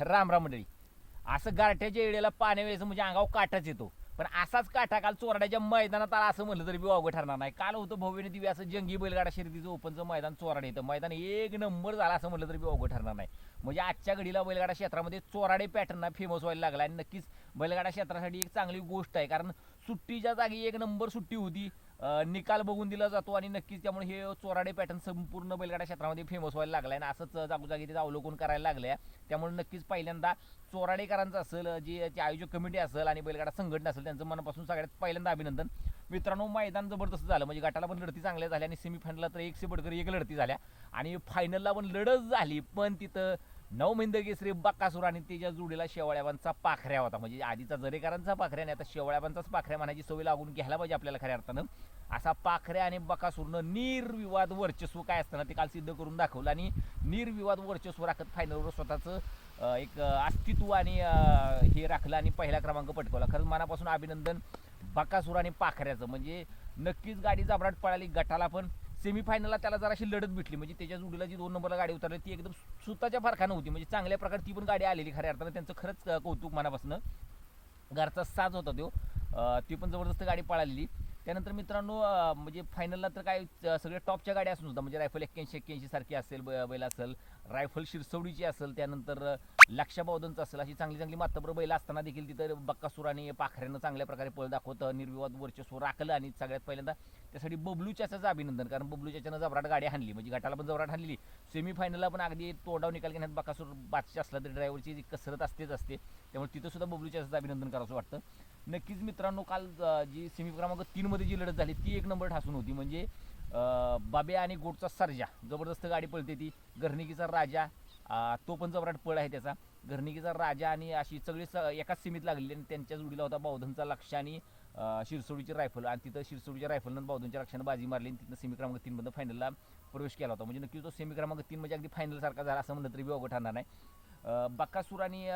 राम राम मंडळी. असं गारठ्याच्या येळेला पाण्या वेळेस म्हणजे अंगावर काटाच येतो. पण असाच काटा काल चोराड्याच्या मैदानात आला असं म्हणलं तरी बी वावगं ठरणार नाही. काल होतं भव्यने दिव्य असं जंगी बैलगाडा शर्यतीचं ओपनचं मैदान चोराडे येतं. मैदान एक नंबर झाला असं म्हणलं तरी बी अवघड ठरणार नाही. म्हणजे आजच्या घडीला बैलगाडा क्षेत्रामध्ये चोराडे पॅटर्न फेमस व्हायला लागला आणि नक्कीच बैलगाडा क्षेत्रासाठी एक चांगली गोष्ट आहे. कारण सुट्टीच्या जागी एक नंबर सुट्टी होती. निकाल बघून दिला जातो आणि नक्कीच त्यामुळे हे चोराडे पॅटर्न संपूर्ण बैलगाडा क्षेत्रामध्ये फेमस व्हायला लागला आहे आणि असंच जागोजागी त्याचं अवलोकन करायला लागलं आहे त्यामुळे नक्कीच पहिल्यांदा चोराडेकरांचं असेल जे आयोजक कमिटी असेल आणि बैलगाडा संघटना असेल त्यांचं मनापासून सगळ्यात पहिल्यांदा अभिनंदन. मित्रांनो मैदान जबरदस्त झालं. म्हणजे गटाला पण लढती चांगल्या झाल्या आणि सेमीफायनलला तर एकशे बडकर एक लढती झाल्या. आणि फायनलला पण लढत झाली. पण तिथं नऊ श्री केसरी बक्कासूर आणि त्याच्या जोडीला शेवळ्याबांचा पाखऱ्या होता. म्हणजे आधीचा जरेकरांचा पाखऱ्या आणि आता शेवळ्याबांचाच पाखऱ्या म्हणायची सवय लागून घ्यायला पाहिजे आपल्याला खऱ्या अर्थानं. असा पाखऱ्या आणि बकासूरनं निर्विवाद वर्चस्व काय असताना ते काल सिद्ध करून दाखवलं आणि निर्विवाद वर्चस्व राखत फायनलवर स्वतःचं एक अस्तित्व आणि हे राखलं आणि पहिला क्रमांक पटकवला. खरंच मनापासून अभिनंदन बकासूर आणि पाखऱ्याचं. म्हणजे नक्कीच गाडी जाबराट पळाली गटाला पण सेमीफायनलला त्याला जराशी लढत भेटली. म्हणजे त्याच्या जोडीला जी दोन नंबरला गाडी उतरली ती एकदम सुताच्या फरकानं होती. म्हणजे चांगल्या प्रकारे ती पण गाडी आलेली खऱ्या अर्थानं. त्यांचं खरंच कौतुक मनापासून. घरचा साज होता तो. ती पण जबरदस्त गाडी पळालेली. त्यानंतर मित्रांनो म्हणजे फायनलला तर काय सगळ्या टॉपच्या गाड्या असून सुद्धा म्हणजे रायफल एक्क्याऐंशी एक्क्याऐंशी सारखी असेल ब- बैल असेल रायफल शिरसवडीची असेल त्यानंतर लक्षा बौद्धनचं असेल अशी चांगली चांगली मातब्र बैल असताना देखील तिथं बक्कासूर आणि पाखऱ्यानं चांगल्या प्रकारे पळ दाखवतं. निर्विवाद वर्चस्व राखलं आणि सगळ्यात पहिल्यांदा त्यासाठी बबलू चाचाचं अभिनंदन कारण बबलू चाच्यानं जबराट गाडी हाणली. म्हणजे गटाला पण जबराट हाणली सेमीफायनलला पण अगदी तोडाव निकाल घेण्यात बक्कासूर बादशाह असला तरी ड्रायव्हरची जी कसरत असतेच असते. त्यामुळे तिथं सुद्धा बबलू चाचाचं अभिनंदन करावं वाटतं. नक्कीच मित्रांनो काल जी सेमी क्रमांक तीनमध्ये जी लढत झाली ती एक नंबर ठासून होती. म्हणजे बाबे आणि गोटचा सर्जा जबरदस्त गाडी पळते ती. गर्निकीचा राजा तो पण जबराट पळ आहे त्याचा. घरणिकीचा राजा आणि अशी सगळी स एकाच सीमित लागलेली आणि त्यांच्या जोडीला होता बौद्धनचा लक्ष आणि शिरसोडीची रायफल आणि तिथं शिरसोडीच्या रायफलनं बौद्धनच्या लक्षानं बाजी मारली आणि तिथं सेमी क्रमांक तीनमध्ये फायनलला प्रवेश केला होता. म्हणजे नक्की तो सेमी क्रमांक तीन म्हणजे अगदी फायनलसारखा झाला असं म्हणलं तरी बी अवघड ठरणार नाही. बक्कासूर आणि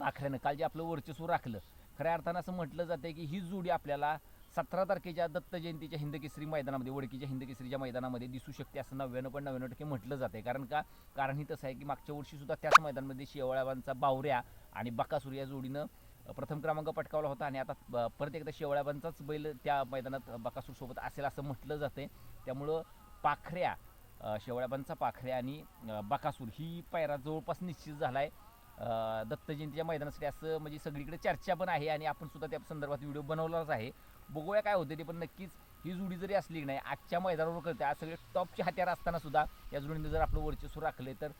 पाखऱ्यानं काल जे आपलं वर्चस्व राखलं खऱ्या अर्थानं असं म्हटलं जातं की ही जोडी आपल्याला सतरा तारखेच्या दत्त जयंतीच्या हिंदकेसरी मैदानामध्ये वडकीच्या हिंदकेसरीच्या मैदानामध्ये दिसू शकते असं नव्याण्णव पण नव्याण्णव टक्के म्हटलं जाते कारण का? कारण ही तसं आहे की मागच्या वर्षीसुद्धा त्याच मैदानामध्ये शेवळ्याबांचा बावऱ्या आणि बकासूर या जोडीनं प्रथम क्रमांक पटकावला होता आणि आता परत एकदा शेवळ्याबांचाच बैल त्या मैदानात बकासूरसोबत असेल असं म्हटलं जाते त्यामुळं पाखऱ्या शेवळाबांचा पाखऱ्या आणि बकासूर ही पायरा जवळपास निश्चित झाला आहे दत्त जयंतीच्या मैदानासाठी असं म्हणजे सगळीकडे चर्चा पण आहे आणि आपण सुद्धा त्या संदर्भात व्हिडिओ बनवलाच आहे. बघूया काय होते ते पण नक्कीच ही जोडी जरी असली की नाही आजच्या मैदानावर करते आज सगळे टॉपचे हत्यार असताना सुद्धा या जोडीने जर आपलं वर्चस्व राखले तर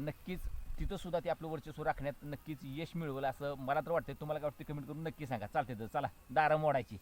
नक्कीच तिथं सुद्धा ते आपलं वर्चस्व राखण्यात नक्कीच यश मिळवलं असं मला तर वाटतं तुम्हाला काय वाटतं कमेंट करून नक्की सांगा. चालते तर चला दारं मोडायची.